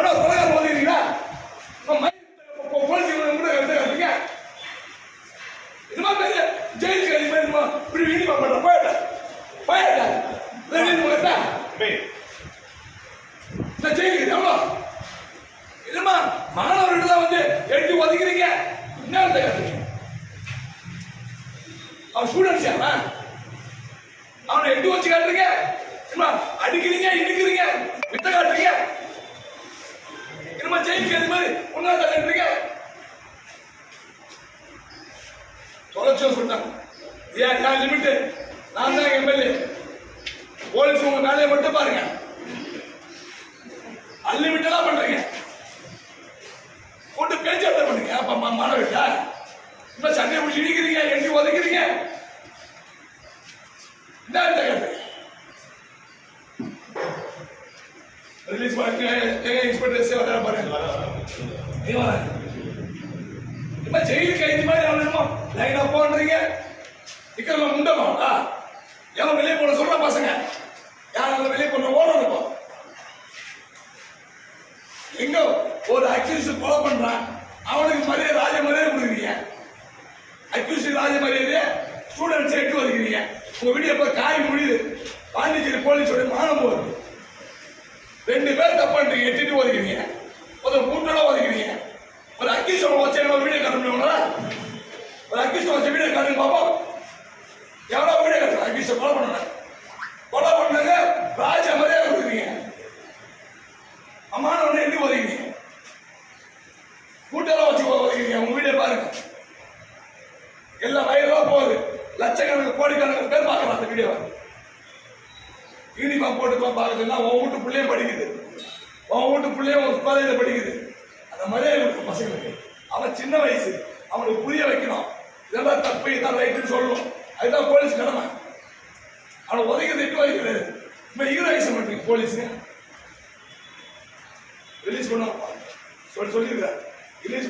எவ்வளோ கொலகாரம் இதுமா மாணவர்கள் தான் வந்து எட்டி ஒதுக்கிறீங்க? என்ன அவன் ஸ்டூடெண்ட்ஸ் அவன் அவனை எட்டு வச்சு காட்டுறீங்க? அடிக்கிறீங்க இடிக்கிறீங்க வித்த காட்டுறீங்க? சொன்னாங்க லிமிட்டு நான் தான் எம்எல்ஏ. போலீஸ் உங்க வேலையை மட்டும் பாருங்க. அன்லிமிட்டடா பண்றீங்க. போட்டு பேச்சாட்டம் பண்ணுங்க. அப்ப மாணவர்களா இப்ப சண்டையை பிடிச்சி இடிக்கிறீங்க? எட்டி உதைக்கிறீங்க? ரிலீஸ் பண்ணி இன்ஸ்பெக்டர் பாருங்க. ஜெயிலுக்கு லைனா போன்றீங்க நிக்கிறவங்க முண்டமா எல்லாம் வெளியே போன சொல்ற பசங்க. யாரும் வெளியே போன ஓடணும் இருக்கும். எங்க ஒரு அக்யூஸ் கொலை பண்றான். அவனுக்கு மரியாதை ராஜ மரியாதை கொடுக்குறீங்க. அக்யூஸ் ராஜ மரியாதையே ஸ்டூடெண்ட்ஸ் எட்டு வருகிறீங்க உங்க வீடியோ போய் காய் முடியுது. பாண்டிச்சேரி போலீஸோட மானம் போகுது. ரெண்டு பேர் தப்பான்றீங்க எட்டிட்டு எட்டுட்டு ஒரு மூட்டோட ஒதுக்கிறீங்க ஒரு அக்யூஸ் வச்சு நம்ம வீடியோ காட்டணும்ல ஒரு அக்யூஸ் பாப்பா எவ்வளவு எவ்வளோ வீடியோ காட்டுறோம் கொலை பண்ணல கொலை பண்ணாங்க ராஜ மரியாதை கொடுக்குறீங்க. அம்மான ஒன்று எட்டி ஒதுக்கிறீங்க. கூட்டெல்லாம் வச்சு ஒதுக்கிறீங்க. உங்க வீடே பாருங்க. எல்லாம் வயலா போகுது. லட்சக்கணக்கு கோடிக்கணக்கு பேர் பார்க்கலாம் அந்த வீடியோவை. யூனிஃபார்ம் போட்டுக்கலாம் போய் பார்க்குதுன்னா உன் வீட்டு பிள்ளையும் படிக்குது. உன் வீட்டு பிள்ளையும் ஒரு காலேஜில் படிக்குது. அந்த மரியாதை கொடுக்கும் பசங்களுக்கு. அவன் சின்ன வயசு. அவனுக்கு புரிய வைக்கணும். இதெல்லாம் தப்பு இதான் ரைட்டுன்னு சொல்லணும் அதுதான் போலீஸ் கடமை. அவனை உதவி திட்டு வைக்கிறது. இப்போ ஹீரோயிசம் பண்ணுறீங்க போலீஸுங்க ரிலீஸ் பண்ணுவாங்க சொல்லி சொல்லியிருக்காரு. ரிலீஸ்